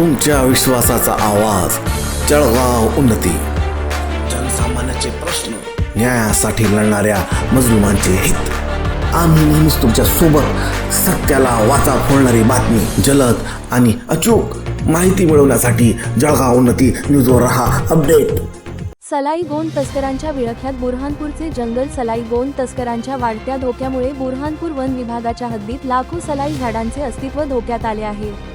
तुमच्या विश्वासाचा आवाज जळगाव उन्नती. जनसामान्याचे प्रश्न न्यायासाठी लढणाऱ्या मजलुमांचे हित. आम्ही नेहमीच तुमच्यासोबत सत्याला वाचा फोडणारी बातमी जलद आणि अचूक माहिती मिळवण्यासाठी जळगाव उन्नती न्यूजवर रहा अपडेट. सलाई गोंद तस्करांच्या विळख्यात बुरहानपूरचे जंगल सलाई गोंद तस्करांच्या वाढत्या धोक्यामुळे बुरहानपूर वन विभागाच्या हद्दीत लाखो सलाई झाडांचे अस्तित्व धोक्यात आले आहे.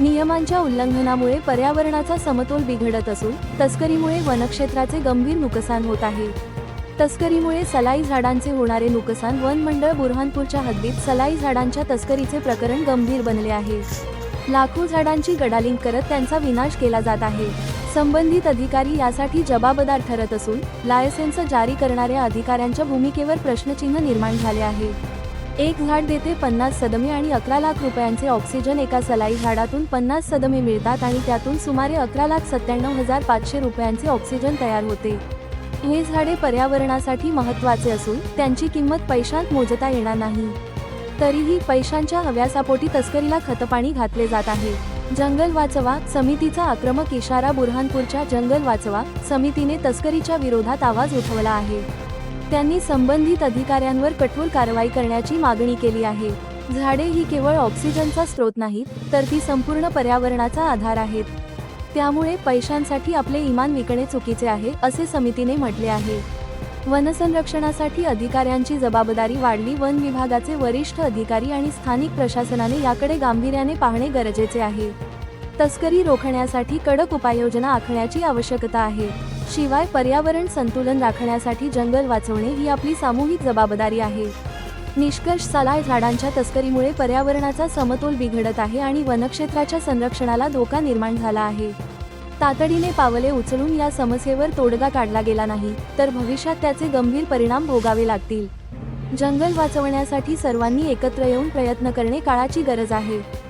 नियमांच्या उल्लंघनामुळे पर्यावरणाचा समतोल बिघडत असून तस्करीमुळे वनक्षेत्राचे गंभीर नुकसान होत आहे. तस्करीमुळे सलाई झाडांचे होणारे नुकसान वन मंडळ बुरहानपूरच्या हद्दीत सलाई झाडांच्या तस्करीचे प्रकरण गंभीर बनले आहे. लाखो झाडांची गडालिंग करत त्यांचा विनाश केला जात आहे. संबंधित अधिकारी यासाठी जबाबदार ठरत असून लायसेन्स जारी करणाऱ्या अधिकाऱ्यांच्या भूमिकेवर प्रश्नचिन्ह निर्माण झाले आहे. एक झाड देते पन्नास सदमे आणि अकरा लाख रुपयांचे ऑक्सिजन एका सलाई झाडातून पन्नास सदमे मिळतात आणि त्यातून सुमारे अकरा लाख सत्त्याण्णव हजार पाचशे रुपयांचे ऑक्सिजन तयार होते. हे झाडे पर्यावरणासाठी महत्त्वाचे असून त्यांची किंमत पैशांत मोजता येणार नाही. तरीही पैशांच्या हव्यासापोटी तस्करीला खतपाणी घातले जात आहे. जंगल वाचवा समितीचा आक्रमक इशारा बुरहानपूरच्या जंगल वाचवा समितीने तस्करीच्या विरोधात आवाज उठवला आहे. त्यांनी संबंधित अधिकाऱ्यांवर कठोर कारवाई करण्याची मागणी केली आहे. झाडे ही केवळ ऑक्सिजनचा स्रोत नाहीत तर ती संपूर्ण पर्यावरणाचा आधार आहेत. त्यामुळे पैशांसाठी आपले इमान विकणे चुकीचे आहे असे समितीने म्हटले आहे. वनसंरक्षणासाठी अधिकाऱ्यांची जबाबदारी वाढली वन विभागाचे वरिष्ठ अधिकारी आणि स्थानिक प्रशासनाने याकडे गांभीर्याने पाहणे गरजेचे आहे. तस्करी रोखण्यासाठी कडक उपाययोजना आखण्याची आवश्यकता आहे. शिवाय पर्यावरण संतुलन राखण्यासाठी जंगल वाचवणे ही आपली सामूहिक जबाबदारी आहे. निष्कर्ष सलाय झाडांच्या तस्करीमुळे पर्यावरणाचा समतोल बिघडत आहे आणि वनक्षेत्राच्या संरक्षणाला धोका निर्माण झाला आहे. तातडीने पावले उचलून या समस्येवर तोडगा काढला गेला नाही तर भविष्यात त्याचे गंभीर परिणाम भोगावे लागतील. जंगल वाचवण्यासाठी सर्वांनी एकत्र येऊन प्रयत्न करणे काळाची गरज आहे.